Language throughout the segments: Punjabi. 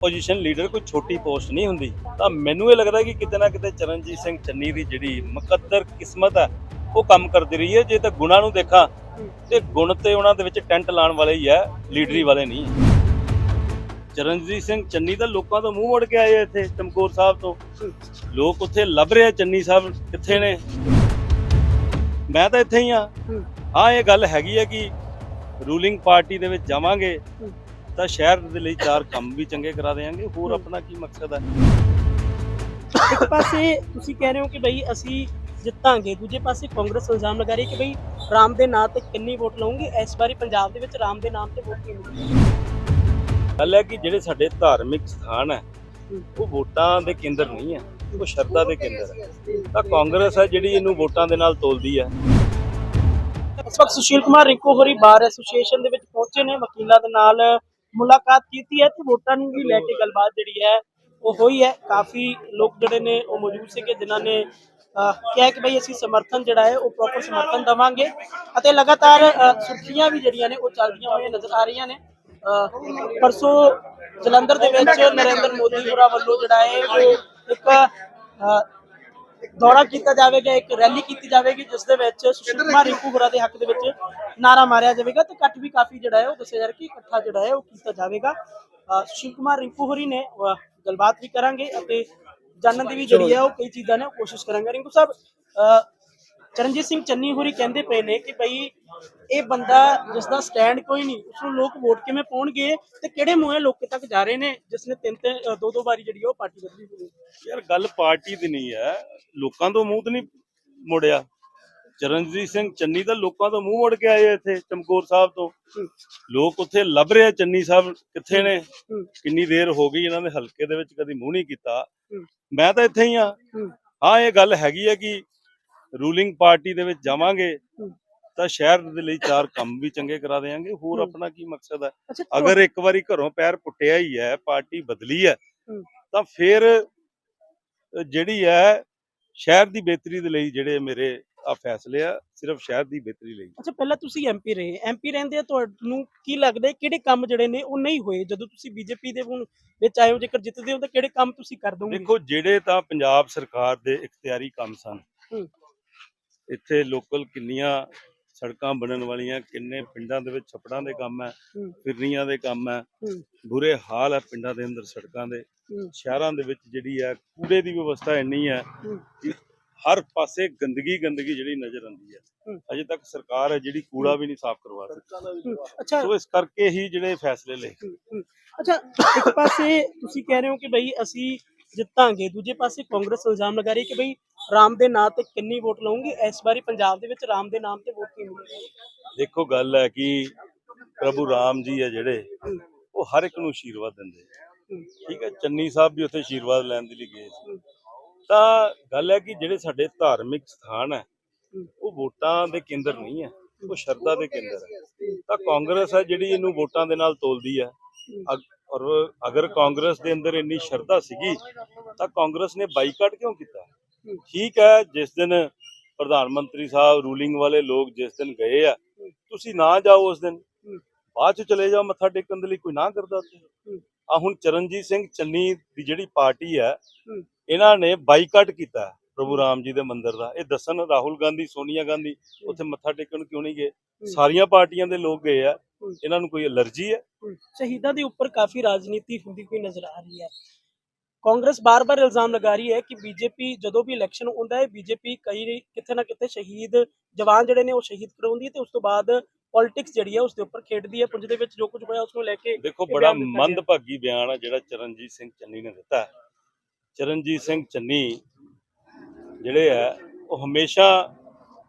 ਪੋਜੀਸ਼ਨ ਲੀਡਰ ਕੋਈ ਛੋਟੀ ਪੋਸਟ ਨਹੀਂ ਹੁੰਦੀ। ਤਾਂ ਮੈਨੂੰ ਇਹ ਲੱਗਦਾ ਕਿ ਕਿਤੇ ਨਾ ਕਿਤੇ ਚਰਨਜੀਤ ਸਿੰਘ ਚੰਨੀ ਦੀ ਜਿਹੜੀ ਮੁਕੱਦਰ ਕਿਸਮਤ ਹੈ ਉਹ ਕੰਮ ਕਰਦੀ ਰਹੀ ਹੈ। ਜੇ ਤਾਂ ਗੁਣਾਂ ਨੂੰ ਦੇਖਾਂ ਤੇ ਗੁਣ ਤੇ ਉਹਨਾਂ ਦੇ ਵਿੱਚ ਟੈਂਟ ਲਾਉਣ ਵਾਲੇ ਹੀ ਹੈ ਲੀਡਰੀ ਵਾਲੇ ਨਹੀਂ। ਚਰਨਜੀਤ ਸਿੰਘ ਚੰਨੀ ਤਾਂ ਲੋਕਾਂ ਤੋਂ ਮੂੰਹ ਮੋੜ ਕੇ ਆਏ ਇੱਥੇ ਚਮਕੌਰ ਸਾਹਿਬ ਤੋਂ। ਲੋਕ ਉੱਥੇ ਲੱਭ ਰਹੇ ਆ ਚੰਨੀ ਸਾਹਿਬ ਕਿੱਥੇ ਨੇ? ਮੈਂ ਤਾਂ ਇੱਥੇ ਹੀ ਆ। ਹਾਂ। ਇਹ ਗੱਲ ਹੈਗੀ ਹੈ ਕਿ ਰੂਲਿੰਗ ਪਾਰਟੀ ਦੇ ਵਿੱਚ ਜਾਵਾਂਗੇ। ਤਾਂ ਸ਼ਹਿਰ ਦੇ ਲਈ ਚਾਰ ਕੰਮ ਵੀ ਚੰਗੇ ਕਰਾ ਦੇਵਾਂਗੇ ਹੋਰ ਆਪਣਾ ਕੀ ਮਕਸਦ ਹੈ? ਇੱਕ ਪਾਸੇ ਤੁਸੀਂ ਕਹਿ ਰਹੇ ਹੋ ਕਿ ਬਈ ਅਸੀਂ ਜਿੱਤਾਂਗੇ ਦੂਜੇ ਪਾਸੇ ਕਾਂਗਰਸ ਇਲਜ਼ਾਮ ਲਗਾ ਰਹੀ ਹੈ ਕਿ ਬਈ ਰਾਮ ਦੇ ਨਾਂ ਤੇ ਕਿੰਨੀ ਵੋਟ ਲਾਉਂਗੇ ਇਸ ਵਾਰੀ ਪੰਜਾਬ ਦੇ ਵਿੱਚ ਰਾਮ ਦੇ ਨਾਮ ਤੇ ਵੋਟ ਨਹੀਂ ਮਿਲੇਗੀ ਗੱਲ ਹੈ ਕਿ ਜਿਹੜੇ ਸਾਡੇ ਧਾਰਮਿਕ ਸਥਾਨ ਹੈ ਉਹ ਵੋਟਾਂ ਦੇ ਕੇਂਦਰ ਨਹੀਂ ਹੈ ਉਹ ਸ਼ਰਧਾ ਦੇ ਕੇਂਦਰ ਹੈ। ਤਾਂ ਕਾਂਗਰਸ ਹੈ ਜਿਹੜੀ ਇਹਨੂੰ ਵੋਟਾਂ ਦੇ ਨਾਲ ਤੋਲਦੀ ਹੈ। ਇਸ ਵਕਤ ਸੁਸ਼ੀਲ ਕੁਮਾਰ ਰਿੰਕੂ ਹੋਰੀ ਬਾਰ ਐਸੋਸੀਏਸ਼ਨ ਦੇ ਵਿੱਚ ਪਹੁੰਚੇ ਨੇ ਵਕੀਲਾਂ ਦੇ ਨਾਲ ਮੁਲਾਕਾਤ ਕੀਤੀ ਹੈ ਤੇ ਵੋਟਾਂ ਨੂੰ ਵੀ ਲੈ ਕੇ ਗੱਲਬਾਤ ਜਿਹੜੀ ਹੈ ਉਹ ਹੋਈ ਹੈ। ਕਾਫੀ ਲੋਕ ਜਿਹੜੇ ਨੇ ਉਹ ਮੌਜੂਦ ਸੀਗੇ ਜਿਨ੍ਹਾਂ ਨੇ ਕਿਹਾ ਕਿ ਬਈ ਅਸੀਂ ਸਮਰਥਨ ਜਿਹੜਾ ਹੈ ਉਹ ਪ੍ਰੋਪਰ ਸਮਰਥਨ ਦਵਾਂਗੇ ਅਤੇ ਲਗਾਤਾਰ ਅਹ, ਸੁਰਖੀਆਂ ਵੀ ਜਿਹੜੀਆਂ ਨੇ ਉਹ ਚੱਲਦੀਆਂ ਹੋਈਆਂ ਨਜ਼ਰ ਆ ਰਹੀਆਂ ਨੇ। ਅਹ, ਪਰਸੋਂ ਜਲੰਧਰ ਦੇ ਵਿੱਚ ਨਰਿੰਦਰ ਮੋਦੀ ਹੋਰਾਂ ਵੱਲੋਂ ਜਿਹੜਾ ਹੈ ਉਹ ਇੱਕ ਦੌਰਾ ਕੀਤਾ ਜਾਵੇਗਾ ਇੱਕ ਰੈਲੀ ਕੀਤੀ ਜਾਵੇਗੀ ਜਿਸ ਦੇ ਵਿੱਚ ਸੁਸ਼ੀਲ ਕੁਮਾਰ ਰਿੰਕੂ ਹੋਰਾਂ ਦੇ ਹੱਕ ਦੇ ਵਿੱਚ ਨਾਰਾ ਮਾਰਿਆ ਜਾਵੇਗਾ ਤੇ ਇਕੱਠ ਵੀ ਕਾਫੀ ਜਿਹੜਾ ਹੈ ਉਹ ਦੱਸਿਆ ਜਾ ਰਿਹਾ ਕਿ ਇਕੱਠਾ ਜਿਹੜਾ ਹੈ ਉਹ ਕੀਤਾ ਜਾਵੇਗਾ। ਸੁਸ਼ੀਲ ਕੁਮਾਰ ਰਿੰਕੂ ਹੋਰੀ ਨੇ ਗੱਲਬਾਤ ਵੀ ਕਰਾਂਗੇ ਅਤੇ ਜਾਣਨ ਦੀ ਵੀ ਜਿਹੜੀ ਹੈ ਉਹ ਕਈ ਚੀਜ਼ਾਂ ਨੇ ਕੋਸ਼ਿਸ਼ ਕਰਾਂਗੇ। ਰਿੰਕੂ ਸਾਹਿਬ ਚਰਨਜੀਤ ਸਿੰਘ ਚੰਨੀ ਹੋਰੀ ਕਹਿੰਦੇ ਪਏ ਨੇ ਕਿ ਭਈ ਇਹ ਬੰਦਾ ਜਿਸ ਦਾ ਸਟੈਂਡ ਕੋਈ ਨਹੀਂ ਉਸ ਨੂੰ ਲੋਕ ਵੋਟ ਕਿਵੇਂ ਪਾਉਣਗੇ ਤੇ ਕਿਹੜੇ ਮੂੰਹੇ ਲੋਕ ਤੱਕ ਜਾ ਰਹੇ ਨੇ ਜਿਸ ਨੇ ਤਿੰਨ ਤਿੰਨ ਦੋ ਦੋ ਵਾਰੀ ਜਿਹੜੀ ਉਹ ਪਾਰਟੀ ਬਦਲੀ ਹੋਈ ਯਾਰ ਗੱਲ ਪਾਰਟੀ ਦੀ ਨਹੀਂ ਹੈ ਲੋਕਾਂ ਤੋਂ ਮੂੰਹ ਤੇ ਨਹੀਂ ਮੁੜਿਆ। ਚਰਨਜੀਤ ਸਿੰਘ ਚੰਨੀ ਤਾਂ ਲੋਕਾਂ ਤੋਂ ਮੂੰਹ ਮੋੜ ਕੇ ਆਏ ਇੱਥੇ ਚਮਕੌਰ ਸਾਹਿਬ ਤੋਂ। ਲੋਕ ਉੱਥੇ ਲੱਭ ਰਹੇ ਚੰਨੀ ਸਾਹਿਬ ਕਿੱਥੇ ਨੇ। ਕਿੰਨੀ ਦੇਰ ਹੋ ਗਈ ਇਹਨਾਂ ਦੇ ਹਲਕੇ ਦੇ ਵਿੱਚ ਕਦੀ ਮੂੰਹ ਨਹੀਂ ਕੀਤਾ। ਮੈਂ ਤਾਂ ਇੱਥੇ ਹੀ ਆ। ਹਾਂ। ਇਹ ਗੱਲ ਹੈਗੀ ਹੈ ਕਿ ਰੂਲਿੰਗ ਪਾਰਟੀ ਦੇ ਵਿੱਚ ਜਾਵਾਂਗੇ। ਤਾਂ ਸ਼ਹਿਰ ਦੇ ਲਈ ਚਾਰ ਕੰਮ ਵੀ ਚੰਗੇ ਕਰਾ ਦੇਵਾਂਗੇ ਹੋਰ। ਆਪਣਾ ਕੀ ਮਕਸਦ ਹੈ ਅਗਰ ਇੱਕ ਵਾਰੀ ਘਰੋਂ ਪੈਰ ਪੁੱਟਿਆ ਹੀ ਹੈ ਪਾਰਟੀ ਬਦਲੀ ਹੈ। ਤਾਂ ਫਿਰ ਜਿਹੜੀ ਹੈ ਸ਼ਹਿਰ ਦੀ ਬਿਹਤਰੀ ਦੇ ਲਈ ਜਿਹੜੇ ਮੇਰੇ ਆ ਫੈਸਲੇ ਆ ਸਿਰਫ ਸ਼ਹਿਰ ਦੀ ਬਿਹਤਰੀ ਲਈ ਅੱਛਾ ਪਹਿਲਾਂ ਤੁਸੀਂ ਐਮਪੀ ਰਹੇ ਐਮਪੀ ਰਹਿੰਦੇ ਆ ਤੁਹਾਨੂੰ ਕੀ ਲੱਗਦਾ ਕਿਹੜੇ ਕੰਮ ਜਿਹੜੇ ਨੇ ਉਹ ਨਹੀਂ ਹੋਏ ਜਦੋਂ ਤੁਸੀਂ ਬੀਜੇਪੀ ਦੇ ਹੁਣ ਵਿੱਚ ਆਏ ਹੋ ਜੇਕਰ ਜਿੱਤਦੇ ਹੋ ਤਾਂ ਕਿਹੜੇ ਕੰਮ ਤੁਸੀਂ ਕਰ ਦੋਗੇ ਦੇਖੋ ਜਿਹੜੇ ਤਾਂ ਪੰਜਾਬ ਸਰਕਾਰ ਦੇ ਇਖਤਿਆਰੀ ਕੰਮ ਸਨ। ਇੱਥੇ ਲੋਕਲ ਕਿੰਨੀਆਂ ਸੜਕਾਂ ਬਣਨ ਵਾਲੀਆਂ ਕਿੰਨੇ ਪਿੰਡਾਂ ਦੇ ਵਿੱਚ ਛੱਪੜਾਂ ਦੇ ਕੰਮ ਹੈ। ਫਿਰਨੀਆਂ ਦੇ ਕੰਮ ਹੈ। ਬੁਰੇ ਹਾਲ ਹੈ ਪਿੰਡਾਂ ਦੇ ਅੰਦਰ ਸੜਕਾਂ ਦੇ। ਸ਼ਹਿਰਾਂ ਦੇ ਵਿੱਚ ਜਿਹੜੀ ਹੈ ਕੂੜੇ ਦੀ ਵਿਵਸਥਾ ਇੰਨੀ ਹੈ। ਕਿ ਹਰ ਪਾਸੇ ਗੰਦਗੀ ਗੰਦਗੀ ਜਿਹੜੀ ਨਜ਼ਰ ਆਉਂਦੀ ਹੈ। ਅਜੇ ਤੱਕ ਸਰਕਾਰ ਹੈ ਜਿਹੜੀ ਕੂੜਾ ਵੀ ਨਹੀਂ ਸਾਫ਼ ਕਰਵਾ ਸਕਦੀ ਹੂੰ, ਅੱਛਾ ਸੋ ਇਸ ਕਰਕੇ ਹੀ ਜਿਹੜੇ ਫੈਸਲੇ ਲਏ। ਅੱਛਾ ਇੱਕ ਪਾਸੇ ਤੁਸੀਂ ਕਹਿ ਰਹੇ ਹੋ ਕਿ ਬਈ ਅਸੀਂ ਜਿੱਤਾਂਗੇ। ਦੂਜੇ ਪਾਸੇ ਕਾਂਗਰਸ ਇਲਜ਼ਾਮ ਲਗਾ ਰਹੀ ਹੈ ਕਿ ਬਈ ਰਾਮ ਦੇ ਨਾਂ ਤੇ ਕਿੰਨੀ ਵੋਟ ਲਾਉਂਗੇ ਇਸ ਵਾਰੀ ਪੰਜਾਬ ਦੇ ਵਿੱਚ ਰਾਮ ਦੇ ਨਾਮ ਤੇ ਵੋਟ ਨਹੀਂ ਮਿਲੇਗੀ ਦੇਖੋ ਗੱਲ ਹੈ ਕਿ ਪ੍ਰਭੂ ਰਾਮ ਜੀ ਹੈ ਜਿਹੜੇ। ਉਹ ਹਰ ਇੱਕ ਨੂੰ ਆਸ਼ੀਰਵਾਦ ਦਿੰਦੇ। ਠੀਕ ਹੈ ਚੰਨੀ ਸਾਹਿਬ ਵੀ ਉੱਥੇ ਆਸ਼ੀਰਵਾਦ ਲੈਣ ਦੇ ਲਈ ਗਏ ਸੀ। ਤਾਂ ਗੱਲ ਹੈ ਕਿ ਜਿਹੜੇ ਸਾਡੇ ਧਾਰਮਿਕ ਸਥਾਨ ਹੈ। ਉਹ ਵੋਟਾਂ ਦੇ ਕੇਂਦਰ ਨਹੀਂ ਹੈ ਉਹ ਸ਼ਰਧਾ ਦੇ ਕੇਂਦਰ ਹੈ। ਤਾਂ ਕਾਂਗਰਸ ਹੈ ਜਿਹੜੀ ਇਹਨੂੰ ਵੋਟਾਂ ਦੇ ਨਾਲ ਤੋਲਦੀ ਹੈ। ਔਰ ਅਗਰ ਕਾਂਗਰਸ ਦੇ ਅੰਦਰ ਇੰਨੀ ਸ਼ਰਧਾ ਸੀਗੀ, ਤਾਂ ਕਾਂਗਰਸ ਨੇ ਬਾਈਕਾਟ ਕਿਉਂ ਕੀਤਾ? ਠੀਕ ਹੈ, ਜਿਸ ਦਿਨ ਪ੍ਰਧਾਨ ਮੰਤਰੀ ਸਾਹਿਬ ਰੂਲਿੰਗ ਵਾਲੇ ਲੋਕ ਜਿਸ ਦਿਨ ਗਏ ਆ, ਤੁਸੀਂ ਨਾ ਜਾਓ ਉਸ ਦਿਨ। ਬਾਅਦ ਚ ਚਲੇ ਜਾਓ, ਮੱਥਾ ਟੇਕਣ ਦੇ ਲਈ ਕੋਈ ਨਾ ਕਰਦਾ ਉੱਥੇ। ਆ ਹੁਣ ਚਰਨਜੀਤ ਸਿੰਘ ਚੰਨੀ ਦੀ ਜਿਹੜੀ ਪਾਰਟੀ ਹੈ, ਇਹਨਾਂ ਨੇ ਬਾਈਕਾਟ ਕੀਤਾ ਪ੍ਰਭੂ ਰਾਮ ਜੀ ਦੇ ਮੰਦਿਰ ਦਾ। ਇਹ ਦੱਸਣ ਰਾਹੁਲ ਗਾਂਧੀ, ਸੋਨੀਆ ਗਾਂਧੀ, ਉੱਥੇ ਮੱਥਾ ਟੇਕਣ ਕਿਉਂ ਨਹੀਂ ਗਏ? ਸਾਰੀਆਂ ਪਾਰਟੀਆਂ ਦੇ ਲੋਕ ਗਏ ਆ। ਇਹਨਾਂ ਨੂੰ ਕੋਈ ਅਲਰਜੀ ਹੈ। ਸ਼ਹੀਦਾਂ ਦੇ ਉੱਪਰ ਕਾਫੀ ਰਾਜਨੀਤੀ ਹੁੰਦੀ ਹੋਈ ਨਜ਼ਰ ਆ ਰਹੀ ਹੈ ਕਾਂਗਰਸ ਬਾਰ-ਬਾਰ ਇਲਜ਼ਾਮ ਲਗਾ ਰਹੀ ਹੈ ਕਿ ਬੀਜੇਪੀ ਜਦੋਂ ਵੀ ਇਲੈਕਸ਼ਨ ਹੁੰਦਾ ਹੈ ਬੀਜੇਪੀ ਕਈ ਕਿਤੇ ਨਾ ਕਿਤੇ ਸ਼ਹੀਦ ਜਵਾਨ ਜਿਹੜੇ ਨੇ ਉਹ ਸ਼ਹੀਦ ਕਰਾਉਂਦੀ ਹੈ ਤੇ ਉਸ ਤੋਂ ਬਾਅਦ ਪੋਲਿਟਿਕਸ ਜਿਹੜੀ ਹੈ ਉਸ ਦੇ ਉੱਪਰ ਖੇਡਦੀ ਹੈ ਪੁੰਜ ਦੇ ਵਿੱਚ ਜੋ ਕੁਝ ਹੋਇਆ ਉਸ ਨੂੰ ਲੈ ਕੇ ਦੇਖੋ ਬੜਾ। ਮੰਦਭਾਗੀ ਬਿਆਨ ਹੈ ਜਿਹੜਾ ਚਰਨਜੀਤ ਸਿੰਘ ਚੰਨੀ ਨੇ ਦਿੱਤਾ। ਚਰਨਜੀਤ ਸਿੰਘ ਚੰਨੀ ਜਿਹੜੇ ਆ ਉਹ ਹਮੇਸ਼ਾ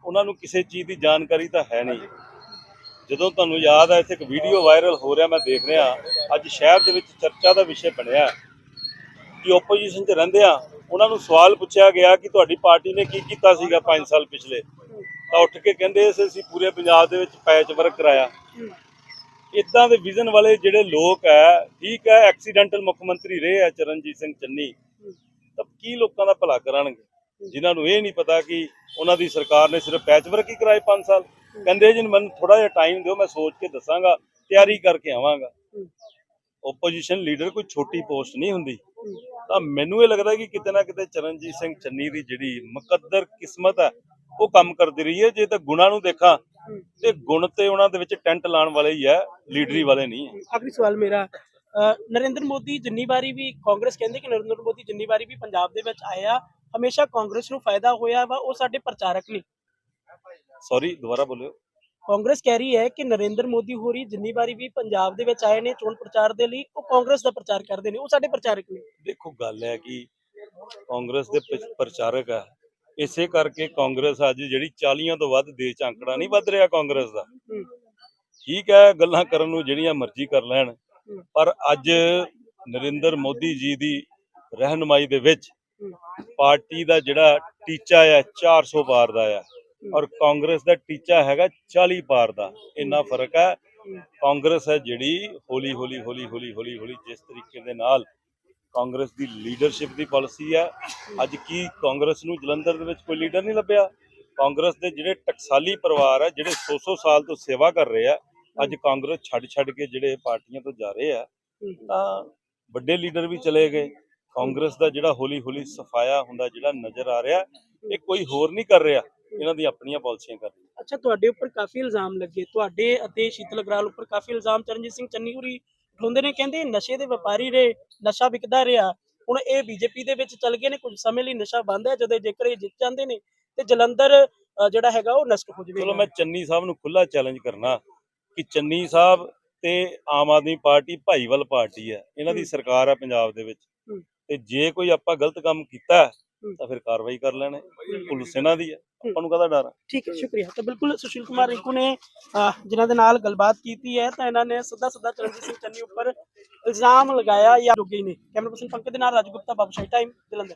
ਉਹਨਾਂ ਨੂੰ ਕਿਸੇ ਚੀਜ਼ ਦੀ ਜਾਣਕਾਰੀ ਤਾਂ ਹੈ ਨਹੀਂ ਜਦੋਂ ਤੁਹਾਨੂੰ ਯਾਦ ਹੈ ਇੱਥੇ ਇੱਕ ਵੀਡੀਓ ਵਾਇਰਲ ਹੋ ਰਿਹਾ, ਮੈਂ ਦੇਖ ਰਿਹਾ। ਅੱਜ ਸ਼ਹਿਰ ਦੇ ਵਿੱਚ ਚਰਚਾ ਦਾ ਵਿਸ਼ੇ ਬਣਿਆ। ਕਿ ਆਪੋਜੀਸ਼ਨ 'ਚ ਰਹਿੰਦੇ ਆ, ਉਹਨਾਂ ਨੂੰ ਸਵਾਲ ਪੁੱਛਿਆ ਗਿਆ ਕਿ ਤੁਹਾਡੀ ਪਾਰਟੀ ਨੇ ਕੀ ਕੀਤਾ ਸੀਗਾ 5 ਸਾਲ ਪਿਛਲੇ। ਤਾਂ ਉੱਠ ਕੇ ਕਹਿੰਦੇ ਸੀ, ਅਸੀਂ ਪੂਰੇ ਪੰਜਾਬ ਦੇ ਵਿੱਚ ਪੈਚ ਵਰਕ ਕਰਾਇਆ। ਇਦਾਂ ਦੇ ਵਿਜ਼ਨ ਵਾਲੇ ਜਿਹੜੇ ਲੋਕ ਹੈ ਠੀਕ ਹੈ ਐਕਸੀਡੈਂਟਲ ਮੁੱਖ ਮੰਤਰੀ ਰਹੇ ਆ ਚਰਨਜੀਤ ਸਿੰਘ ਚੰਨੀ। ਤਾਂ ਕੀ ਲੋਕਾਂ ਦਾ ਭਲਾ ਕਰਨਗੇ? ਜਿਨ੍ਹਾਂ ਨੂੰ ਇਹ ਨਹੀਂ ਪਤਾ ਕਿ ਉਹਨਾਂ ਦੀ ਸਰਕਾਰ ਨੇ ਸਿਰਫ ਪੈਚ ਵਰਕ ਹੀ ਕਰਾਏ 5 ਸਾਲ। ਕਹਿੰਦੇ ਜੀ ਮੈਨੂੰ ਥੋੜਾ ਜਿਹਾ ਟਾਈਮ ਦਿਓ ਮੈਂ ਸੋਚ ਕੇ ਦੱਸਾਂਗਾ ਤਿਆਰੀ ਕਰਕੇ ਆਵਾਂਗਾ। ਓਪੋਜੀਸ਼ਨ ਲੀਡਰ ਕੋਈ ਛੋਟੀ ਪੋਸਟ ਨਹੀਂ ਹੁੰਦੀ। ਤਾਂ ਮੈਨੂੰ ਇਹ ਲੱਗਦਾ ਕਿ ਕਿਤੇ ਨਾ ਕਿਤੇ ਚਰਨਜੀਤ ਸਿੰਘ ਚੰਨੀ ਦੀ ਜਿਹੜੀ ਮੁਕੱਦਰ ਕਿਸਮਤ ਹੈ ਉਹ ਕੰਮ ਕਰਦੀ ਰਹੀ ਹੈ। ਜੇ ਤਾਂ ਗੁਣਾਂ ਨੂੰ ਦੇਖਾਂ ਤੇ ਗੁਣ ਤੇ ਉਹਨਾਂ ਦੇ ਵਿੱਚ ਟੈਂਟ ਲਾਉਣ ਵਾਲੇ ਹੀ ਹੈ ਲੀਡਰੀ ਵਾਲੇ ਨਹੀਂ ਹੈ। ਆਖਰੀ ਸਵਾਲ ਮੇਰਾ ਨਰਿੰਦਰ ਮੋਦੀ ਜਿੰਨੀ ਵਾਰੀ ਵੀ ਕਾਂਗਰਸ ਕਹਿੰਦੇ ਕਿ ਨਰਿੰਦਰ ਮੋਦੀ ਜਿੰਨੀ ਵਾਰੀ ਵੀ ਪੰਜਾਬ ਦੇ ਵਿੱਚ ਆਇਆ ਹਮੇਸ਼ਾ ਕਾਂਗਰਸ ਨੂੰ ਫਾਇਦਾ ਹੋਇਆ ਵਾ ਉਹ ਸਾਡੇ ਪ੍ਰਚਾਰਕ ਨੇ। ਸੌਰੀ ਦੁਬਾਰਾ ਬੋਲਿਓ। ਕਾਂਗਰਸ ਕਹਿ ਰਹੀ ਹੈ ਕਿ ਨਰਿੰਦਰ ਮੋਦੀ ਹੋਰੀ ਜਿੰਨੀ ਵਾਰੀ ਵੀ ਪੰਜਾਬ ਦੇ ਵਿੱਚ ਆਏ ਨੇ ਚੋਣ ਪ੍ਰਚਾਰ ਦੇ ਲਈ ਉਹ ਕਾਂਗਰਸ ਦਾ ਪ੍ਰਚਾਰ ਕਰਦੇ ਨੇ ਉਹ ਸਾਡੇ ਪ੍ਰਚਾਰਕ ਨੇ। ਦੇਖੋ ਗੱਲ ਹੈ ਕਿ ਕਾਂਗਰਸ ਦੇ ਪ੍ਰਚਾਰਕ ਆ ਇਸੇ ਕਰਕੇ ਕਾਂਗਰਸ ਅੱਜ ਜਿਹੜੀ 40 ਤੋਂ ਵੱਧ ਦੇਸ਼ 'ਚ ਅੰਕੜਾ ਨਹੀਂ ਵੱਧ ਰਿਹਾ ਕਾਂਗਰਸ ਦਾ। ਠੀਕ ਹੈ ਗੱਲਾਂ ਕਰਨ ਨੂੰ ਜਿਹੜੀਆਂ ਮਰਜ਼ੀ ਕਰ ਲੈਣ ਪਰ ਅੱਜ ਨਰਿੰਦਰ ਮੋਦੀ ਜੀ ਦੀ ਰਹਿਨਮਾਈ ਦੇ ਵਿੱਚ ਪਾਰਟੀ ਦਾ ਜਿਹੜਾ ਟੀਚਾ ਹੈ 400 ਪਾਰ ਦਾ ਆ। ਔਰ ਕਾਂਗਰਸ ਦਾ ਟੀਚਾ ਹੈਗਾ 40 ਪਾਰ ਦਾ। ਇੰਨਾ ਫ਼ਰਕ ਹੈ। ਕਾਂਗਰਸ ਹੈ ਜਿਹੜੀ ਹੌਲੀ ਹੌਲੀ ਹੌਲੀ ਹੌਲੀ ਹੌਲੀ ਹੌਲੀ ਜਿਸ ਤਰੀਕੇ ਦੇ ਨਾਲ ਕਾਂਗਰਸ ਦੀ ਲੀਡਰਸ਼ਿਪ ਦੀ ਪਾਲਿਸੀ ਹੈ। ਅੱਜ ਕੀ ਕਾਂਗਰਸ ਨੂੰ ਜਲੰਧਰ ਦੇ ਵਿੱਚ ਕੋਈ ਲੀਡਰ ਨਹੀਂ ਲੱਭਿਆ? ਕਾਂਗਰਸ ਦੇ ਜਿਹੜੇ ਟਕਸਾਲੀ ਪਰਿਵਾਰ ਹੈ, ਜਿਹੜੇ 100-100 ਸਾਲ ਤੋਂ ਸੇਵਾ ਕਰ ਰਹੇ ਆ, ਅੱਜ ਕਾਂਗਰਸ ਛੱਡ ਛੱਡ ਕੇ ਜਿਹੜੇ ਪਾਰਟੀਆਂ ਤੋਂ ਜਾ ਰਹੇ ਆ, ਤਾਂ ਵੱਡੇ ਲੀਡਰ ਵੀ ਚਲੇ ਗਏ। ਕਾਂਗਰਸ ਦਾ ਜਿਹੜਾ ਹੌਲੀ ਹੌਲੀ ਸਫਾਇਆ ਹੁੰਦਾ, ਜਿਹੜਾ ਨਜ਼ਰ ਆ ਰਿਹਾ, ਇਹ ਕੋਈ ਹੋਰ ਨਹੀਂ ਕਰ ਰਿਹਾ। ਇਹਨਾਂ ਦੀਆਂ ਆਪਣੀਆਂ ਪਾਲਿਸੀਆਂ ਕਰ ਰਿਹਾ ਅੱਛਾ ਤੁਹਾਡੇ ਉੱਪਰ ਕਾਫੀ ਇਲਜ਼ਾਮ ਲੱਗੇ ਤੁਹਾਡੇ ਅਤੇ ਸ਼ੀਤਲ ਅਗਰਾਲ ਉੱਪਰ ਕਾਫੀ ਇਲਜ਼ਾਮ ਚਰਨਜੀਤ ਸਿੰਘ ਚੰਨੀ ਹੋਰੀ ਉਠਾਉਂਦੇ ਨੇ ਕਹਿੰਦੇ ਨਸ਼ੇ ਦੇ ਵਪਾਰੀ ਰੇ ਨਸ਼ਾ ਵਿਕਦਾ ਰਿਹਾ ਹੁਣ ਇਹ ਬੀਜੇਪੀ ਦੇ ਵਿੱਚ ਚੱਲ ਗਏ ਨੇ ਕੁਝ ਸਮੇਂ ਲਈ ਨਸ਼ਾ ਬੰਦ ਹੈ ਜਦੋਂ ਜੇਕਰ ਇਹ ਜਿੱਤ ਜਾਂਦੇ ਨੇ ਤੇ ਜਲੰਧਰ ਜਿਹੜਾ ਹੈਗਾ ਉਹ ਨਸ਼ਟ ਹੋ ਚਲੋ ਜਾਵੇਗਾ ਮੈਂ ਚੰਨੀ ਸਾਹਿਬ ਨੂੰ ਖੁੱਲਾ ਚੈਲੰਜ ਕਰਨਾ ਕਿ ਚੰਨੀ ਸਾਹਿਬ ਤੇ ਆਮ ਆਦਮੀ ਪਾਰਟੀ ਭਾਈਵਾਲ ਪਾਰਟੀ ਹੈ ਇਹਨਾਂ ਦੀ। ਸਰਕਾਰ ਹੈ ਪੰਜਾਬ ਦੇ ਵਿੱਚ। ਤੇ ਜੇ ਕੋਈ ਆਪਾਂ ਗਲਤ ਕੰਮ ਕੀਤਾ। ਤਾਂ ਫਿਰ ਕਾਰਵਾਈ ਕਰ ਲੈਣੇ। ਪੁਲਿਸ ਇਹਨਾਂ ਦੀ ਹੈ। ਆਪਾਂ ਨੂੰ ਕਾਹਦਾ ਡਰ ਠੀਕ ਹੈ ਸ਼ੁਕਰੀਆ। ਤਾਂ ਬਿਲਕੁਲ ਸੁਸ਼ੀਲ ਕੁਮਾਰ ਰਿੰਕੂ ਨੇ ਜਿਨ੍ਹਾਂ ਦੇ ਨਾਲ ਗੱਲਬਾਤ ਕੀਤੀ ਹੈ ਤਾਂ ਇਹਨਾਂ ਨੇ ਸਿੱਧਾ ਸਿੱਧਾ ਚਰਨਜੀਤ ਸਿੰਘ ਚੰਨੀ ਉੱਪਰ ਇਲਜ਼ਾਮ ਲਗਾਇਆ ਜਾਂ ਰੁਕੇ ਨੇ ਕੈਮਰਾ ਪਰਸਨ ਪੰਕਜ ਦੇ ਨਾਲ ਰਾਜਗੁਪਤਾ ਬਾਬੂਸ਼ਾਹੀ ਟਾਈਮ ਜਲੰਧਰ।